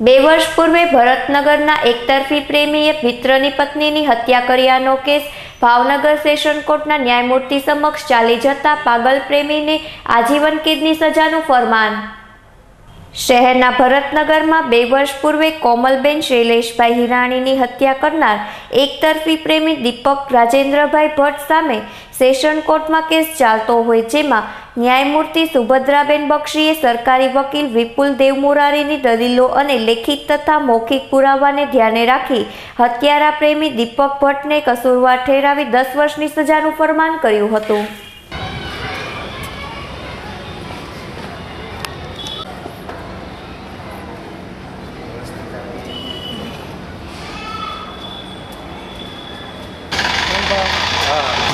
બે વર્ષ પૂર્વે ભરતનગરના એકતરફી પ્રેમીએ મિત્રની પત્નીની હત્યા કર્યાનો કેસ ભાવનગર સેશન કોર્ટના ન્યાયમૂર્તિ સમક્ષ ચાલી જતા પાગલ પ્રેમીને આજીવન કેદની સજાનું ફરમાન. શહેરના ભરતનગરમાં બે વર્ષ પૂર્વે કોમલબેન શૈલેષભાઈ હિરાણીની હત્યા કરનાર એકતરફી પ્રેમી દીપક રાજેન્દ્રભાઈ ભટ્ટ સામે સેશન કોર્ટમાં કેસ ચાલતો હોય જેમાં ન્યાયમૂર્તિ સુભદ્રાબેન બક્ષીએ સરકારી વકીલ વિપુલ દેવમુરારીની દલીલો અને લેખિત તથા મૌખિક પુરાવાને ધ્યાને રાખી હત્યારા પ્રેમી દીપક ભટ્ટને કસૂરવાર ઠેરાવી દસ વર્ષની સજાનું ફરમાન કર્યું હતું. Uh,